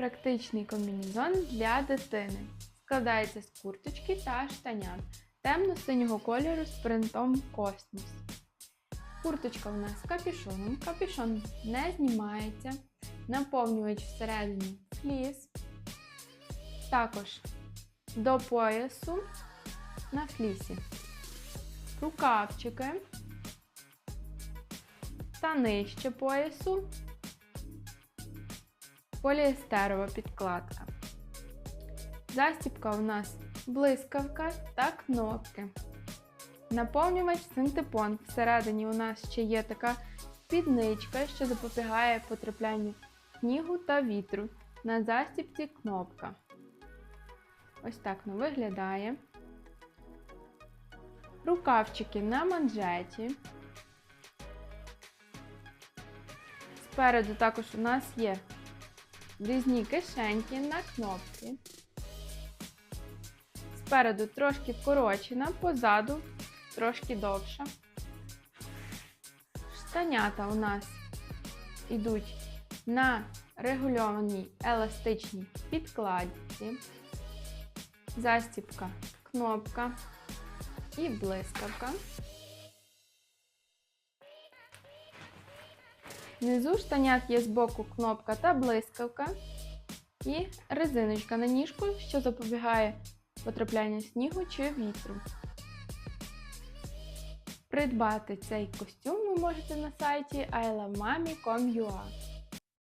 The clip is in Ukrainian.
Практичний комбінезон для дитини. Складається з курточки та штанят темно-синього кольору з принтом космос. Курточка у нас з капюшоном. Капюшон не знімається. Наповнювач всередині фліс. Також до поясу на флісі. Рукавчики та нижче поясу поліестерова підкладка. Застібка у нас блискавка та кнопки. Наповнювач синтепон. Всередині у нас ще є така спідничка, що запобігає потраплянню снігу та вітру. На застібці кнопка. Ось так воно виглядає. Рукавчики на манжеті. Спереду також у нас є різні кишеньки на кнопки. Спереду трошки вкорочена, позаду трошки довша. Штанята у нас йдуть на регульованій еластичній підкладці. Застібка, кнопка і блискавка. Внизу штанят є збоку кнопка та блискавка і резиночка на ніжку, що запобігає потраплянню снігу чи вітру. Придбати цей костюм ви можете на сайті ilovemami.com.ua